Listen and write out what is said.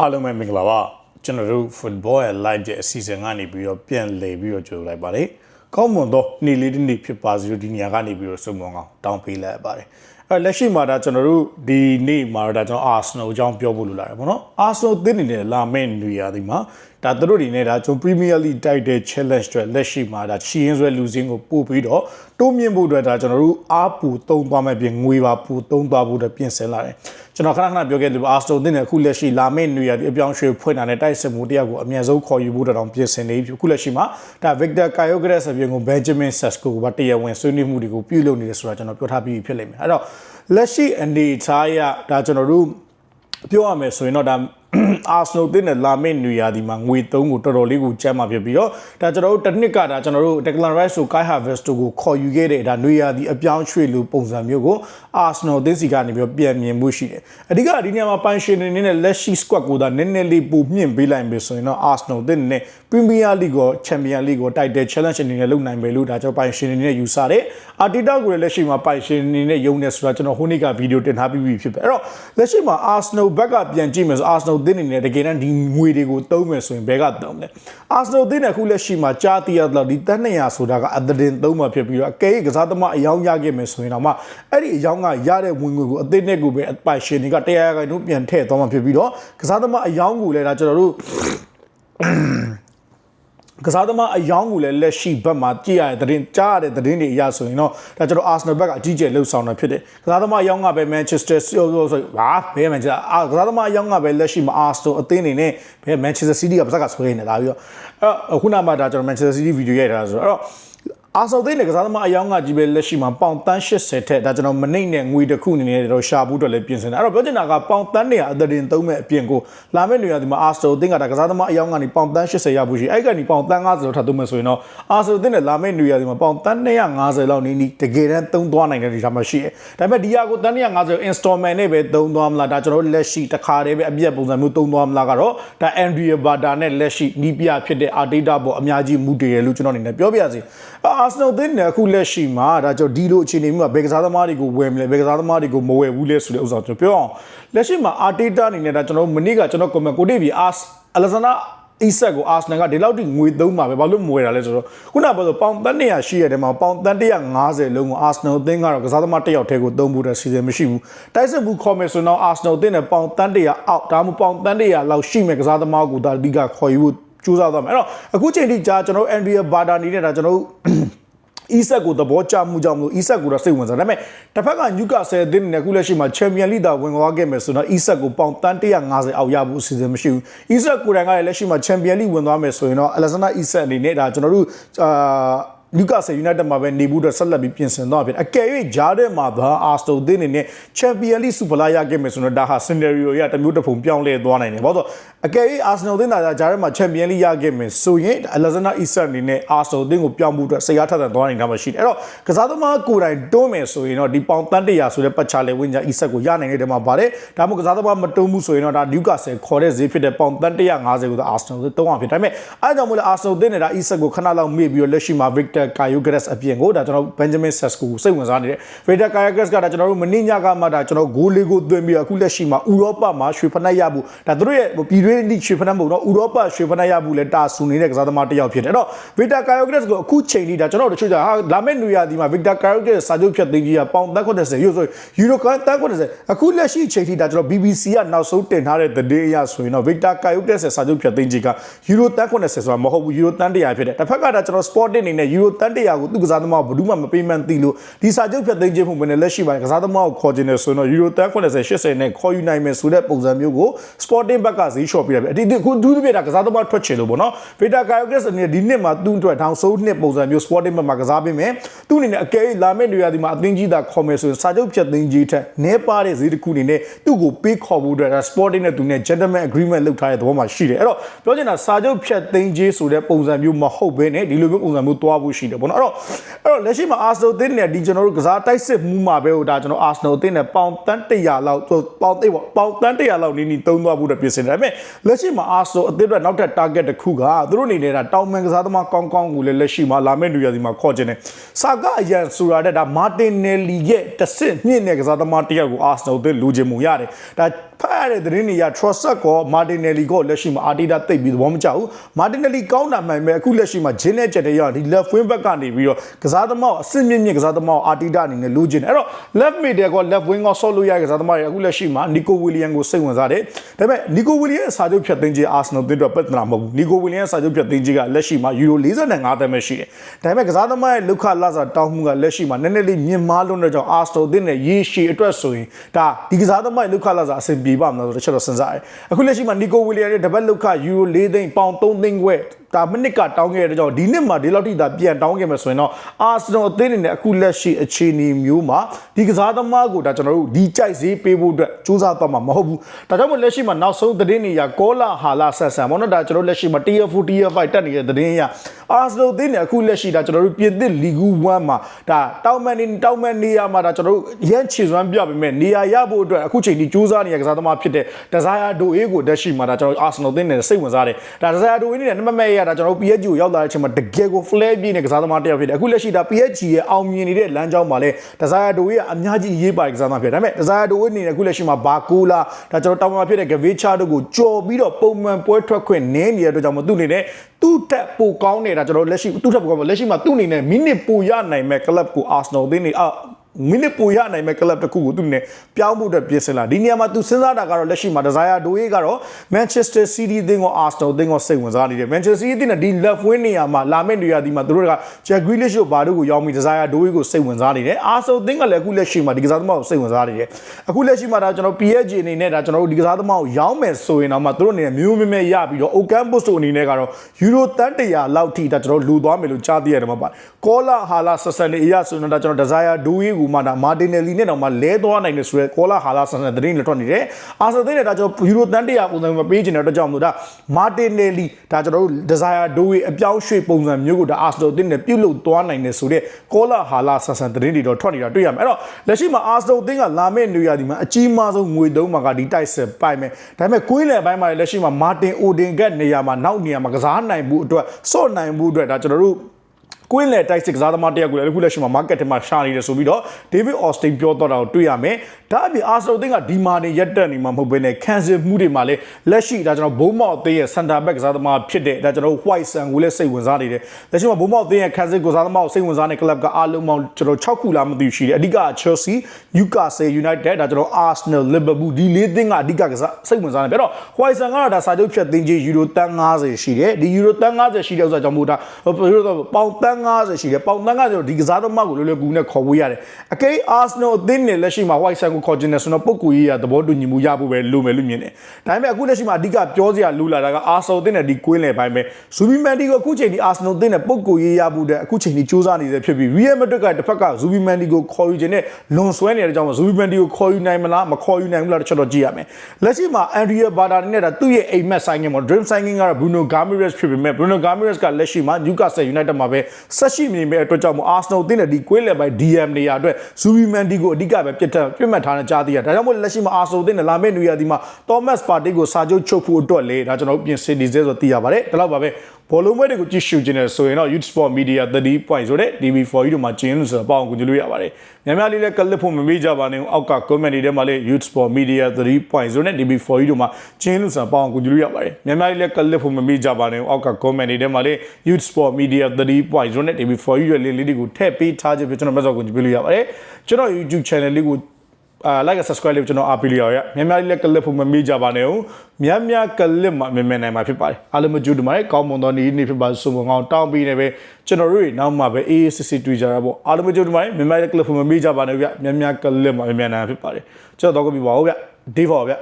အားလုံးပဲမင်္ဂလာပါကျွန်တော်တို့ football ရဲ့ live ရဲ့အစီအစဉ်ကနေပြီးတော့ပြန်လည်ပြီးတော့ကြိုလိုက်ပါတယ်ကောင်းမွန်သောနေ့လေးတစ်နေ့ဖြစ်ပါစေလို့ဒီနေရာကနေပြီးတော့စုံမအောင်တောင်းပေးလိုက်ပါတယ် အဲလက်ရှိမှာဒါကျွန်တော်တို့ဒီနေ့မှာတော့ဒါကျွန်တော် Arsenal အကြောင်းပြောဖို့လိုလာတယ်ပေါ့နော် Arsenal သင်းနေနဲ့လာမယ့်နေရာဒီမှာဒါသူတို့ဒီနေ့ဒါကျွန်တော် Premier League တိုက်တဲ့ challenge တွေလက်ရှိမှာဒါချီရင်ဆွဲလူစင်းကိုပို့ပြီးတော့တိုးမြင့်ဖို့အတွက်ဒါကျွန်တော်တို့အားပူတုံးသွားမဲ့ပြင်ငွေပါပူတုံးသွားဖို့အတွက်ပြင်ဆင်လာတယ်ကျွန်တော်ခဏခဏပြောခဲ့တယ်အာစတိုတင်နဲ့အခုလက်ရှိလာမယ့်နေရာဒီအပြောင်းရွှေ့ဖွင့်တာနဲ့တိုက်စစ်မှုတယောက်ကိုအမြန်ဆုံးခေါ်ယူဖို့တောင်ပြင်ဆင်နေပြီအခုလက်ရှိမှာဒါ Victor Kyogres အပြင်ကို Benjamin Sesko ကတရားဝင်ဆွေးနွေးမှုတွေကိုပြုလုပ်နေတယ်ဆိုတာကျွန်တော်ပြောထားပြီးဖြစ်လိမ့်မယ်အဲ့တော့ လက်ရှိအနေထားရဒါကျွန်တော်တို့ပြောရမယ်ဆိုရင်တော့ဒါ အာဆနယ်တင်းနဲ့လာမယ့်နေရာဒီမှာငွေသုံးကိုတော်တော်လေးကိုကျမ်းမှာဖြစ်ပြီးတော့ဒါကျွန်တော်တို့တစ်နှစ်ကဒါကျွန်တော်တို့ Declan Rice ကို Kai Havertz တို့ကိုခေါ်ယူခဲ့တဲ့ဒါနေရာဒီအပြောင်းရွှေ့လိုပုံစံမျိုးကိုအာဆနယ်တင်းစီကနေပြီးတော့ပြန်မြင်မှုရှိတယ်အဓိကဒီနေရာမှာပိုင်ရှင်နေနဲ့လက်ရှိ squad ကိုဒါနည်းနည်းလေးပိုမြင့်ပေးလိုက်ပြီဆိုရင်တော့ Arsenal တင်းနဲ့ Premier League ကို Champion League ကိုတိုက်တဲ့ challenge အနေနဲ့လုပ်နိုင်မယ်လို့ဒါကျွန်တော်ပိုင်ရှင်နေနဲ့ယူဆတယ် Arteta ကိုလည်းလက်ရှိမှာပိုင်ရှင်နေနဲ့ယုံနေဆိုတာကျွန်တော်ဟိုနေ့ကဗီဒီယိုတင်ထားပြီးပြီဖြစ်တယ်အဲ့တော့လက်ရှိမှာ Arsenal ဘက်ကပြန်ကြည့်မယ်ဆို Arsenal တင်းနေနဲ့တကယ်တမ်းဒီငွေတွေကိုသုံးမယ်ဆိုရင်ဘယ်ကသုံးလဲ Arsenal တင်းနဲ့အခုလက်ရှိမှာကြားတည်ရတော့ဒီတက်200ဆိုတာကအသတင်သုံးမှာဖြစ်ပြီးတော့အကဲကစားသမားအယောင်ရခဲ့မယ်ဆိုရင်တော့မှအဲ့ဒီအယောင်ကရတဲ့ဝင်ငွေကိုအသင်းနဲ့ကိုပဲအပိုင်ရှင်တွေကတရားခိုင်တို့ပြန်ထည့်သွားမှာဖြစ်ပြီးတော့ကစားသမားအယောင်ကိုလည်းဒါကျွန်တော်တို့ ကစားသမားအယောင်ကိုလည်းလက်ရှိဘက်မှာကြည့်ရတဲ့သတင်းကြားရတဲ့သတင်းတွေအရဆိုရင်တော့ဒါကျွန်တော် Arsenal ဘက်ကအကြီးကျယ်လှုပ်ဆောင်တာဖြစ်တယ်ကစားသမားအယောင်ကပဲ Manchester City ဆိုဆိုဟာဘယ် Manchester အာကစားသမားအယောင်ကပဲလက်ရှိမှာ Arsenal အသင်းနေနဲ့ဘယ် Manchester City ကပါစကဆွဲနေတာပြီးတော့အဲ့ခုနမှဒါကျွန်တော် Manchester City ဗီဒီယိုရိုက်ထားတာဆိုတော့အာ ဆော်သိန်းနဲ့ကစားသမားအယောင်ကကြီးပဲလက်ရှိမှာပေါင်တန်း80ထက်ဒါကျွန်တော်မနှိမ့်နဲ့ငွေတစ်ခုအနေနဲ့တော့ရှာဖို့အတွက်လည်းပြင်ဆင်တာအဲ့တော့ပြောချင်တာကပေါင်တန်း100အသရင်သုံးမဲ့အပြင်ကိုလာမယ့်နေရာဒီမှာအာဆော်သိန်းကဒါကစားသမားအယောင်ကနေပေါင်တန်း80ရဖို့ရှိအဲ့ကနေပေါင်တန်း90လောက်ထပ်သုံးမဲ့ဆိုရင်တော့အာဆော်သိန်းနဲ့လာမယ့်နေရာဒီမှာပေါင်တန်း250လောက်နီးနီးတကယ်တမ်းသုံးသွားနိုင်တဲ့ဒီထားမှာရှိတယ်ဒါပေမဲ့ဒီဟာကိုတန်း250 installment နဲ့ပဲသုံးသွားမလားဒါကျွန်တော်လက်ရှိတစ်ခါတည်းပဲအပြည့်ပုံစံမျိုးသုံးသွားမလားကတော့ဒါ Andrea Bata နဲ့လက်ရှိနီးပြဖြစ်တဲ့ Arteta ပေါ်အများကြီးမူတည်ရလို့ကျွန်တော်အနေနဲ့ပြောပြရစီအာဆနယ်သင်းနဲ့အခုလက်ရှိမှာဒါကြောင့်ဒီလိုအခြေအနေမျိုးမှာဘယ်ကစားသမားတွေကိုဝယ်မလဲဘယ်ကစားသမားတွေကိုမဝယ်ဘူးလဲဆိုတဲ့ဥစ္စာကျွန်တော်ပြောအောင်လက်ရှိမှာအာတေတာအနေနဲ့ဒါကျွန်တော်မနေ့ကကျွန်တော် comment ကိုတိပြီအာအလက်ဇန်နာအီဆက်ကိုအာဆနယ်ကဒီလောက်ထိငွေသုံးမှာပဲဘာလို့မဝယ်တာလဲဆိုတော့ခုနကပြောဆိုပေါင်တန်း100ရှိရတယ်မှာပေါင်တန်း150လုံးကိုအာဆနယ်အသင်းကတော့ကစားသမားတစ်ယောက်တည်းကိုသုံးဖို့တဲ့စီစဉ်မရှိဘူးတိုက်စစ်ဘူးခေါ်မယ်ဆိုတော့အာဆနယ်အသင်းနဲ့ပေါင်တန်း100အောက်ဒါမှမဟုတ်ပေါင်တန်း100လောက်ရှိမယ်ကစားသမားကိုဒါအဓိကခေါ်ယူဖို့ ကြိုးစားသွားမယ်အဲ့တော့အခုချိန်ထိကြာကျွန်တော် Andrea Bada နေတဲ့ဒါကျွန်တော်အီဆက်ကိုသဘောကျမှုကြောင့်မလို့အီဆက်ကိုတော့စိတ်ဝင်စားဒါပေမဲ့တစ်ဖက်ကညူကာဆယ်အသင်းနဲ့အခုလက်ရှိမှာချန်ပီယံလိတာဝင်သွားခဲ့မယ်ဆိုတော့အီဆက်ကိုပေါင်တန်း150အောက်ရဖို့အစီအစဉ်မရှိဘူးအီဆက်ကိုယ်တိုင်ကလည်းလက်ရှိမှာချန်ပီယံလိဝင်သွားမယ်ဆိုရင်တော့အလက်ဇန်နာအီဆက်အနေနဲ့ဒါကျွန်တော်တို့အာ လူကာဆယ်ယူနိုက်တက်မှာပဲနေဘူးတော့ဆက်လက်ပြီးပြင်ဆင်တော့ဖြစ်အကယ်၍ဂျားတဲ့မှာသာအာစတိုသင်းနေနဲ့ချန်ပီယံလိစူပလာရခဲ့မယ်ဆိုတော့ဒါဟာစင်နရီယိုရတမျိုးတစ်ပုံပြောင်းလဲသွားနိုင်တယ်ဘာလို့အကယ်၍အာဆနယ်သင်းသာဂျားတဲ့မှာချန်ပီယံလိရခဲ့မယ်ဆိုရင်အလက်ဇနာအီဆန်အနေနဲ့အာစတိုသင်းကိုပြောင်းမှုအတွက်စိတ်အားထက်သန်သွားနေတာမှရှိတယ်အဲ့တော့ကစားသမားကိုယ်တိုင်တွန်းမယ်ဆိုရင်တော့ဒီပေါင်တန်းတရာဆိုတဲ့ပတ်ချလေဝင်းကြအီဆက်ကိုရနိုင်တဲ့တဲမှာပါတယ်ဒါမှမဟုတ်ကစားသမားမတွန်းမှုဆိုရင်တော့ဒါလူကာဆယ်ခေါ်တဲ့ဈေးဖြစ်တဲ့ပေါင်တန်း150ကိုသာအာစနယ်သုံးအောင်ဖြစ်ဒါပေမဲ့အဲကြောင့်မို့လဲအာစနယ်သင်းနဲ့ဒါအီဆက်ကိုခဏလောက်မေ့ပြီးတော့လက်ရှိမှာ Victor Kyogeres အပြင်ကိုဒါကျွန်တော် Benjamin Sesko ကိုစိတ်ဝင်စားနေတဲ့ Victor Kyogeres ကဒါကျွန်တော်တို့မင်းညကမှဒါကျွန်တော်ဂိုးလေးကိုသွင်းပြီးအခုလက်ရှိမှာဥရောပမှာရွှေဖနက်ရဖို့ဒါသူတို့ရဲ့ပြည်တွင်းလိရွှေဖနက်မဟုတ်တော့ဥရောပရွှေဖနက်ရဖို့လဲတာဆူနေတဲ့ကစားသမားတစ်ယောက်ဖြစ်တယ်အဲ့တော့ Victor Kyogeres ကိုအခုချိန်ထိဒါကျွန်တော်တို့တချို့ကဟာလာမယ့်နွေရာသီမှာ Victor Kyogeres စာချုပ်ဖြတ်သိမ်းကြီးကပေါင်180ယူဆိုယူရိုကန်180အခုလက်ရှိချိန်ထိဒါကျွန်တော် BBC ကနောက်ဆုံးတင်ထားတဲ့သတင်းအရဆိုရင်တော့ Victor Kyogeres စာချုပ်ဖြတ်သိမ်းကြီးကယူရို180ဆိုတာမဟုတ်ဘူးယူရို100ဖြစ်တယ်တစ်ဖက်ကဒါကျွန်တော် Sporting အနေနဲ့ယူရို100ကိုသူ့ကစားသမားကိုဘယ်သူမှမပေးမှန်းသိလို့ဒီစာချုပ်ဖြတ်သိမ်းခြင်းမှုပဲနဲ့လက်ရှိပိုင်းကစားသမားကိုခေါ်ခြင်းနဲ့ဆိုရင်တော့ယူရို180 80နဲ့ခေါ်ယူနိုင်မယ်ဆိုတဲ့ပုံစံမျိုးကို Sporting ဘက်ကဈေးလျှော့ပြတယ်ဗျအဒီအခုဒူးသပြတာကစားသမားထွက်ချင်လို့ပေါ့နော် Victor Kyogeres အနေနဲ့ဒီနှစ်မှာသူ့အတွက်ထောင်ဆိုးနှစ်ပုံစံမျိုး Sporting ဘက်မှာကစားပေးမယ်သူ့အနေနဲ့အကယ်လာမယ့်နေရာဒီမှာအသင်းကြီးသာခေါ်မယ်ဆိုရင်စာချုပ်ဖြတ်သိမ်းကြီးထက်နည်းပါတဲ့ဈေးတစ်ခုအနေနဲ့သူ့ကိုပေးခေါ်ဖို့အတွက် Sporting နဲ့သူနဲ့ gentleman agreement လုပ်ထားတဲ့သဘောမှာရှိတယ်အဲ့တော့ပြောချင်တာစာချုပ်ဖြတ်သိမ်းကြီးဆိုတဲ့ပုံစံမျိုးမဟုတ်ဘဲနဲ့ဒီလိုမျိုးပုံစံမျိုးသွားဖို့ရှိတယ်ပေါ့နော်အဲ့တော့အဲ့တော့လက်ရှိမှာ Arsenal အသင်းနဲ့ဒီကျွန်တော်တို့ကစားတိုက်စစ်မှုမှာပဲဟိုဒါကျွန်တော် Arsenal အသင်းနဲ့ပေါင်တန်း100လောက်ပေါင်သိပေါ့ပေါင်တန်း100လောက်နီးနီးသုံးသွားဖို့အတွက်ပြင်ဆင်တယ်ဒါပေမဲ့လက်ရှိမှာ Arsenal အသင်းအတွက်နောက်ထပ် target တစ်ခုကသူတို့အနေနဲ့ဒါတောင်မန်ကစားသမားကောင်းကောင်းကိုလည်းလက်ရှိမှာလာမယ့်လူရစီမှာခေါ်ခြင်းတယ်စာကအရန်ဆိုရတဲ့ဒါမာတင်နယ်လီရဲ့တစ်စစ်မြင့်တဲ့ကစားသမားတစ်ယောက်ကို Arsenal အသင်းလူချင်မှုရတယ်ဒါဖတ်ရတဲ့သတင်းတွေက Trossard ကော Martinelli ကောလက်ရှိမှာ Arteta တိတ်ပြီးသဘောမကျဘူး Martinelli ကောင်းတာမှန်ပဲအခုလက်ရှိမှာဂျင်းနဲ့ချက်တဲ့ရောက်ဒီ left wing back ကနေပြီးတော့ကစားသမားကိုအဆင့်မြင့်မြင့်ကစားသမားကို Arteta အနေနဲ့လိုချင်တယ်အဲ့တော့ left mid ကော left wing ကောဆော့လို့ရတဲ့ကစားသမားတွေအခုလက်ရှိမှာ Nico Williams ကိုစိတ်ဝင်စားတယ်ဒါပေမဲ့ Nico Williams ရဲ့စာချုပ်ဖြတ်သိမ်းခြင်း Arsenal တင်းတော့ပြဿနာမဟုတ်ဘူး Nico Williams ရဲ့စာချုပ်ဖြတ်သိမ်းခြင်းကလက်ရှိမှာ Euro 45သန်းပဲရှိတယ်ဒါပေမဲ့ကစားသမားရဲ့လောက်ခလာစာတောင်းမှုကလက်ရှိမှာနည်းနည်းလေးမြင့်မားလွန်းတဲ့ကြောင့် Arsenal တင်းနဲ့ရေရှည်အတွက်ဆိုရင်ဒါဒီကစားသမားရဲ့လောက်ခလာစာအဆင်ပြေပါမလားဆိုတော့တစ်ချက်တော့စဉ်းစားရတယ်အခုလက်ရှိမှာ Nico Williams ရဲ့တပတ်လောက်ခ Euro 4သိန်းပေါင်3သိန်းခွဲ ဒါမိနစ်ကတောင်းခဲ့တဲ့ကြောင့်ဒီနှစ်မှာဒီလောက်ထိသာပြန်တောင်းခဲ့မယ်ဆိုရင်တော့ Arsenal အသင်းအနေနဲ့အခုလက်ရှိအခြေအနေမျိုးမှာဒီကစားသမားကိုဒါကျွန်တော်တို့ဒီကြိုက်ဈေးပေးဖို့အတွက်စူးစမ်းသွားမှာမဟုတ်ဘူးဒါကြောင့်မို့လက်ရှိမှာနောက်ဆုံးသတင်းတွေရကောလာဟာလာဆက်ဆံပေါ့နော်ဒါကျွန်တော်တို့လက်ရှိမှာ Tier 4 Tier 5တက်နေတဲ့သတင်းရ Arsenal အသင်းနဲ့အခုလက်ရှိဒါကျွန်တော်တို့ပြင်သစ်လီဂူ1မှာဒါတောင်းမန်နေတောင်းမန်နေရမှာဒါကျွန်တော်တို့ရန်ချီစွမ်းပြပေးမယ်နေရာရဖို့အတွက်အခုချိန်ဒီစူးစမ်းနေတဲ့ကစားသမားဖြစ်တဲ့ Desire Doe ကိုတက်ရှိမှာဒါကျွန်တော် Arsenal အသင်းနဲ့စိတ်ဝင်စားတယ်ဒါ Desire Doe နဲ့နမမဲ့ရဒါကျွန်တော် PSG ကိုရောက်လာတဲ့အချိန်မှာတကယ်ကို flare ပြည့်နေကစားသမားတစ်ယောက်ဖြစ်တယ်အခုလက်ရှိဒါ PSG ရဲ့အောင်မြင်နေတဲ့လမ်းကြောင်းမှာလဲ Desire Doe ကအများကြီးရေးပါတယ်ကစားသမားဖြစ်တယ်ဒါပေမဲ့ Desire Doe အနေနဲ့အခုလက်ရှိမှာဘာကူလာဒါကျွန်တော်တောင်းမှဖြစ်တဲ့ Gavicha တို့ကိုကြော်ပြီးတော့ပုံမှန်ပွဲထွက်ခွင့်နည်းနေတဲ့အတွက်ကြောင့်မသူ့အနေနဲ့သူ့တက်ပိုကောင်းနေတာကျွန်တော်လက်ရှိသူ့တက်ပိုကောင်းလက်ရှိမှာသူ့အနေနဲ့မိနစ်ပိုရနိုင်မဲ့ club ကို Arsenal အသင်းနေအာ မိနစ်ပိုရနိုင်မဲ့ club တစ်ခုကိုသူနဲ့ပြောင်းဖို့အတွက်ပြင်ဆင်လာဒီနေရာမှာသူစဉ်းစားတာကတော့လက်ရှိမှာ Desire Doe ကတော့ Manchester City အသင်းကို Arsenal အသင်းကိုစိတ်ဝင်စားနေတယ် Manchester City အသင်းနဲ့ဒီ left wing နေရာမှာလာမယ့်နေရာဒီမှာသူတို့က Jack Grealish ကိုဘာတို့ကိုရောက်ပြီး Desire Doe ကိုစိတ်ဝင်စားနေတယ် Arsenal အသင်းကလည်းအခုလက်ရှိမှာဒီကစားသမားကိုစိတ်ဝင်စားနေတယ်အခုလက်ရှိမှာဒါကျွန်တော် PSG အနေနဲ့ဒါကျွန်တော်တို့ဒီကစားသမားကိုရောင်းမယ်ဆိုရင်တော့မှသူတို့အနေနဲ့မျိုးမဲမဲရပြီးတော့ Ocampos တို့အနေနဲ့ကတော့ Euro တန်100လောက်ထိဒါကျွန်တော်လူသွားမယ်လို့ကြားသိရတယ်မှာပါကောလာဟာလာဆက်ဆန်နေအရဆိုရင်တော့ဒါကျွန်တော် Desire Doe ကိုမှဒါ Martinelli နဲ့တော့မှလဲသွားနိုင်တယ်ဆိုရဲကောလာဟာလာဆက်ဆန်တဲ့သတင်းတွေထွက်နေတယ်အာဆာသိန်းနဲ့ဒါကျွန်တော် Euro တန်100ပုံစံမပေးချင်တဲ့အတွက်ကြောင့်မို့ဒါ Martinelli ဒါကျွန်တော်တို့ Desire Doe အပြောင်းရွှေ့ပုံစံမျိုးကိုဒါ Arsenal တင်းနဲ့ပြုတ်လို့သွားနိုင်တယ်ဆိုတဲ့ကောလာဟာလာဆက်ဆန်သတင်းတွေတော့ထွက်နေတာတွေ့ရမယ်အဲ့တော့လက်ရှိမှာ Arsenal တင်းကလာမယ့်နေရာဒီမှာအကြီးမားဆုံးငွေသုံးမှာကဒီတိုက်စစ်ပိုင်မယ်ဒါပေမဲ့ကွေးလယ်ပိုင်းမှာလက်ရှိမှာ Martin Odegaard နေရာမှာနောက်နေရာမှာကစားနိုင်မှုအတွက်စော့နိုင်မှုအတွက်ဒါကျွန်တော်တို့ ကွင်းလေတိုက်စစ်ကစားသမားတယောက်ကိုလည်းအခုလက်ရှိမှာ market ထဲမှာရှာနေတယ်ဆိုပြီးတော့ David Austin ပြောတော့တာကိုတွေ့ရမယ်။ဒါအပြင် Arsenal အသင်းကဒီမာနေရက်တက်နေမှာမဟုတ်ဘဲနဲ့ခံစစ်မှုတွေမှာလည်းလက်ရှိဒါကျွန်တော်ဘုံမောက်အသင်းရဲ့ center back ကစားသမားဖြစ်တဲ့ဒါကျွန်တော် White Sun ကိုလည်းစိတ်ဝင်စားနေတယ်။လက်ရှိမှာဘုံမောက်အသင်းရဲ့ခံစစ်ကစားသမားကိုစိတ်ဝင်စားတဲ့ club ကအားလုံးပေါင်းကျွန်တော်6ခုလားမသိဘူးရှိတယ်။အဓိက Chelsea, Newcastle United ဒါကျွန်တော် Arsenal, Liverpool ဒီလေးသင်းကအဓိကကစားစိတ်ဝင်စားနေပြီ။အဲ့တော့ White Sun ကတော့ဒါစာချုပ်ဖြတ်သိမ်းခြင်း Euro တန်း90ရှိတယ်။ဒီ Euro တန်း90ရှိတဲ့ဥစ္စာကြောင့်မို့ဒါပေါင်တန်း90ရှိတယ်။ပေါင်တန်း90ဒီကစားသမားကိုလွယ်လွယ်ကူကူနဲ့ခေါ်ဖို့ရတယ်။အကိ Arsenal အသင်းနဲ့လက်ရှိမှာ White Sun ကိုခေါ်ခြင်းနဲ့ဆိုတော့ပုတ်ကူကြီးရသဘောတူညီမှုရဖို့ပဲလိုမယ်လို့မြင်တယ်။ဒါပေမဲ့အခုလက်ရှိမှာအဓိကပြောစရာလိုလာတာက Arsenal အသင်းနဲ့ဒီကွင်းလယ်ပိုင်းပဲ။ Zubi Mendy ကိုအခုချိန်ဒီ Arsenal အသင်းနဲ့ပုတ်ကူကြီးရဖို့တဲ့အခုချိန်ဒီစူးစမ်းနေစေဖြစ်ပြီး Real Madrid ကတစ်ဖက်က Zubi Mendy ကိုခေါ်ယူခြင်းနဲ့လွန်ဆွဲနေတဲ့ကြောင့် Zubi Mendy ကိုခေါ်ယူနိုင်မလားမခေါ်ယူနိုင်ဘူးလားတစ်ချက်တော့ကြည့်ရမယ်။လက်ရှိမှာ Andrea Barda နဲ့ဒါသူ့ရဲ့အိမ်မက်ဆိုင်ငင်မှာ Dream Signing ကတော့ Bruno Gomes ဖြစ်ပေမဲ့ Bruno Gomes ကလက်ရှိမှာ Newcastle United မှာပဲဆက်ရှိနေမဲ့အတွက်ကြောင့်မို့ Arsenal အသင်းနဲ့ဒီကွင်းလယ်ပိုင်း DM နေရာအတွက် Zubi Mendy ကိုအဓိကပဲပြစ်တက်ပြစ်မှတ်ထားနေကြသေးတယ်။ဒါကြောင့်မို့လက်ရှိမှာ Arsenal အသင်းနဲ့လာမယ့်နေရာဒီမှာ Thomas Partey ကိုစာချုပ်ချုပ်ဖို့အတွက်လေဒါကျွန်တော်တို့ပြင်ဆင်နေစေဆိုသိရပါတယ်။ဒါတော့ပါပဲ ဘောလုံးပွဲတွေကိုကြည့်ရှုခြင်းနဲ့ဆိုရင်တော့ Youth Sport Media 30 point ဆိုတဲ့ TV4 တို့မှာကျင်းလို့ဆိုတော့ပေါအောင်ကူကြည့်လို့ရပါတယ်။များများလေးလည်းကလစ်ဖို့မမေ့ကြပါနဲ့။အောက်က comment တွေထဲမှာလည်း Youth Sport Media 30 point ဆိုတဲ့ TV4 တို့မှာကျင်းလို့ဆိုတော့ပေါအောင်ကူကြည့်လို့ရပါတယ်။များများလေးလည်းကလစ်ဖို့မမေ့ကြပါနဲ့။အောက်က comment တွေထဲမှာလည်း Youth Sport Media 30 point ဆိုတဲ့ TV4 ရဲ့ link လေးတွေကိုထည့်ပေးထားခြင်းဖြစ်ကျွန်တော်မဆောက်ကူကြည့်လို့ရပါတယ်။ကျွန်တော် YouTube channel လေးကို အာ like subscribe လေးကျွန်တော်အားပေးလို့ရရများများလေးလည်းကလစ်ဖို့မမေ့ကြပါနဲ့ဦးများများကလစ်မှာမြင်မြင်နိုင်မှာဖြစ်ပါတယ်အားလုံးမကြိုးတမိုင်းကောင်းမွန်သောနေ့နေ့ဖြစ်ပါစုံမကောင်းတောင်းပေးနေပဲကျွန်တော်တို့တွေနောက်မှပဲအေးအေးစစ်စစ်တွေ့ကြတာပေါ့အားလုံးမကြိုးတမိုင်းများများလည်းကလစ်ဖို့မမေ့ကြပါနဲ့ဗျများများကလစ်မှာမြင်မြင်နိုင်မှာဖြစ်ပါတယ်ကျွန်တော်တော့ကပြပါဦးဗျ day for ဗျ